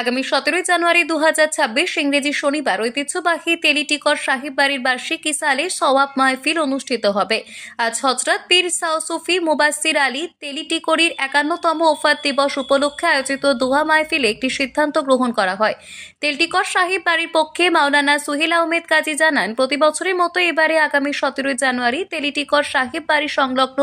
আগামী সতেরোই জানুয়ারি দু হাজার ছাব্বিশ ইংরেজি শনিবার ঐতিহ্যবাহী তেলিটিকর সাহিব বাড়ির বার্ষিক ইসালে সওয়াব মাহফিল অনুষ্ঠিত হবে। আজ হজরত পীর সাউসুফি মুবাসির আলী তেলিটিকরির একান্নতম ওফাত দিবস উপলক্ষে আয়োজিত দোহা মাহফিলে একটি সিদ্ধান্ত গ্রহণ করা হয়। তেলটিকর সাহিব বাড়ির পক্ষে মাওলানা সুহেল আহমেদ কাজী জানান, প্রতি বছরের মতো এবারে আগামী সতেরোই জানুয়ারি তেলিটিকর সাহিব বাড়ি সংলগ্ন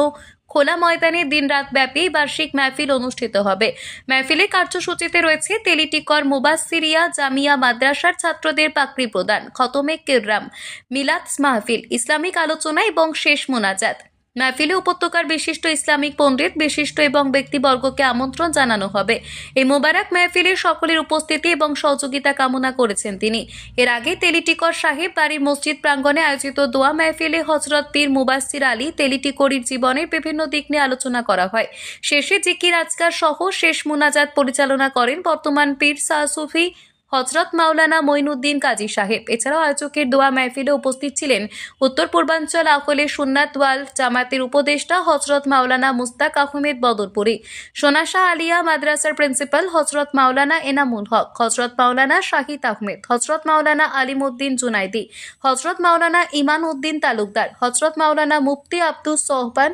খোলা ময়দানে দিনরাত ব্যাপী বার্ষিক মাহফিল অনুষ্ঠিত হবে। মাহফিলে কার্যসূচিতে রয়েছে তেলিটিকর মুবাসিরিয়া জামিয়া মাদ্রাসার ছাত্রদের পাকড়ি প্রদান, খতমে কেররাম, মিলাদ মাহফিল, ইসলামিক আলোচনা এবং শেষ মোনাজাত। মাহফিলে উপত্যকার বিশিষ্ট ইসলামিক পণ্ডিত, বিশিষ্ট এবং ব্যক্তিবর্গকে আমন্ত্রণ জানানো হবে। এই মোবারক মাহফিলে সকলের উপস্থিতি এবং সহযোগিতা কামনা করেছেন তিনি। এর আগে তেলিটিকর সাহেব বাড়ির মসজিদ প্রাঙ্গণে আয়োজিত দোয়া মাহফিলে হজরত পীর মুবাসির আলী তেলিটিকরির জীবনের বিভিন্ন দিক নিয়ে আলোচনা করা হয়। শেষে জিকির আজকার সহ শেষ মুনাজাত পরিচালনা করেন বর্তমান পীর সাহসুফি হজরত মাওলানা মঈনুদ্দিন কাজী সাহেব। এছাড়াও আয়োজকের দোয়া মাহফিলে উপস্থিত ছিলেন উত্তর পূর্বাঞ্চল আকলে সুন্নাত ওয়াল জামাতের উপদেষ্টা হজরত মাওলানা মুস্তাক আহমেদ বদরপুরি, সোনাশাহ আলিয়া মাদ্রাসার প্রিন্সিপাল হজরত মাওলানা এনামুল হক, হজরত মাওলানা শাহিদ আহমেদ, হজরত মাওলানা আলিমউদ্দিন জুনাইদি, হজরত মাওলানা ইমান উদ্দিন তালুকদার, হজরত মাওলানা মুফতি আব্দুস সোহবান,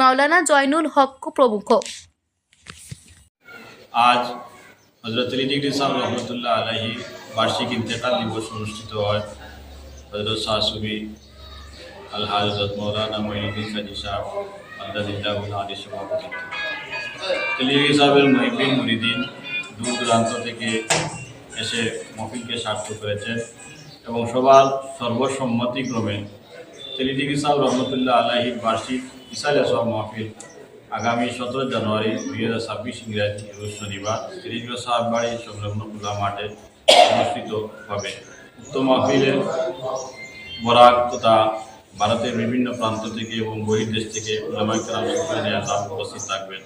মাওলানা জয়নুল হক প্রমুখ। আজ হজরত আলী ডিগ্রি সাহেব রহমতুল্লাহ আলাহি বার্ষিক ইন্তেকাল দিবস অনুষ্ঠিত হয়। হজরত শাহসুবি আল হজরত মৌলানা মঈনুদ্দিন কাজী সাহেব আল্লাহ আলী সভাপতিত্ব তেলিগি সাহেবের মহিবিন মুরিদিন দূর দূরান্ত থেকে এসে মফিলকে সার্থক করেছেন এবং সবার সর্বসম্মতিক্রমে তেলিডিগি সাহেব রহমতুল্লাহ আলাহির বার্ষিক ইসালে সব মাহফিল আগামী সতেরো জানুয়ারি দুই হাজার ছাব্বিশ ইংরাজি রোজ শনিবার তেলিডিগি সাহেব বাড়ি সংলগ্ন খোলা মাঠে অনুষ্ঠিত হবে। উক্ত মাহফিলের বরাক তথা ভারতের বিভিন্ন প্রান্ত থেকে এবং বহির্দেশ থেকে উপস্থিত থাকবেন।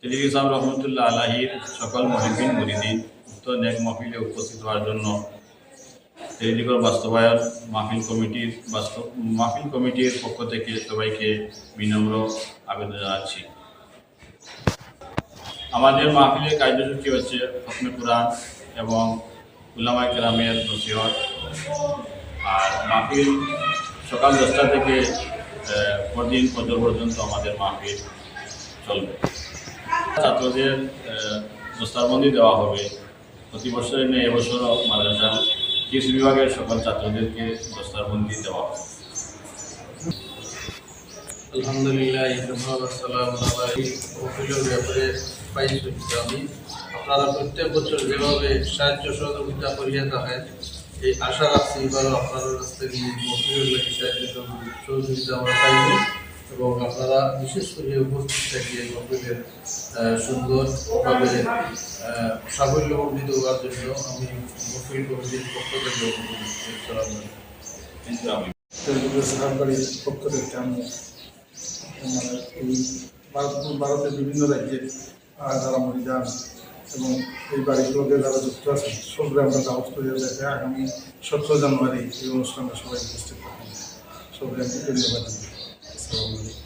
তেলিগি সাহেব রহমতুল্লাহ আলাহির সকল মহিবিন মুরিদিন উক্ত নেক মাহফিলে উপস্থিত হওয়ার জন্য তেলিগর বাস্তবায়ন, মাহফিল কমিটির বাস্তব, মাহফিল কমিটির পক্ষ থেকে সবাইকে বিনম্র আবেদন জানাচ্ছি। আমাদের মাহফিলের কার্যসূচি হচ্ছে ফসমে কোরআন এবং উলামাই কেরামের নসিহত। আর মাহফিল সকাল দশটা থেকে পরদিন পর্যন্ত পর্যন্ত আমাদের মাহফিল চলবে। ছাত্রদের দস্তারবন্দি দেওয়া হবে। প্রতি বছরের নেই এবছরও মাদ্রাসা কৃষি বিভাগের সকল ছাত্রদেরকে দস্তারবন্দি দেওয়া আলহামদুলিল্লাহ ব্যাপারে আপনারা প্রত্যেক বছর যেভাবে সাহায্য সহযোগিতা করিয়া থাকেন, এই আশা রাখছি থেকে সাহায্য সহযোগিতা আমরা এবং আপনারা বিশেষ করে উপস্থিত থাকিয়ে ওকিলের সুন্দরভাবে আহ, সাফল্যমণ্ডিত হওয়ার জন্য আমি ওকিল কমিটির পক্ষ থেকে কিন্তু সরকারি পক্ষ থেকে আমি এই ভারত ভারতের বিভিন্ন রাজ্যে যারা মরিদান এবং এই বাড়িগুলোকে যারা যুক্ত আছেন সবরে আমরা দাওয়াত করিয়া দেখে আগামী সতেরো জানুয়ারি এই অনুষ্ঠানে সবাই উপস্থিত থাকবেন সবাই আমি ধন্যবাদ So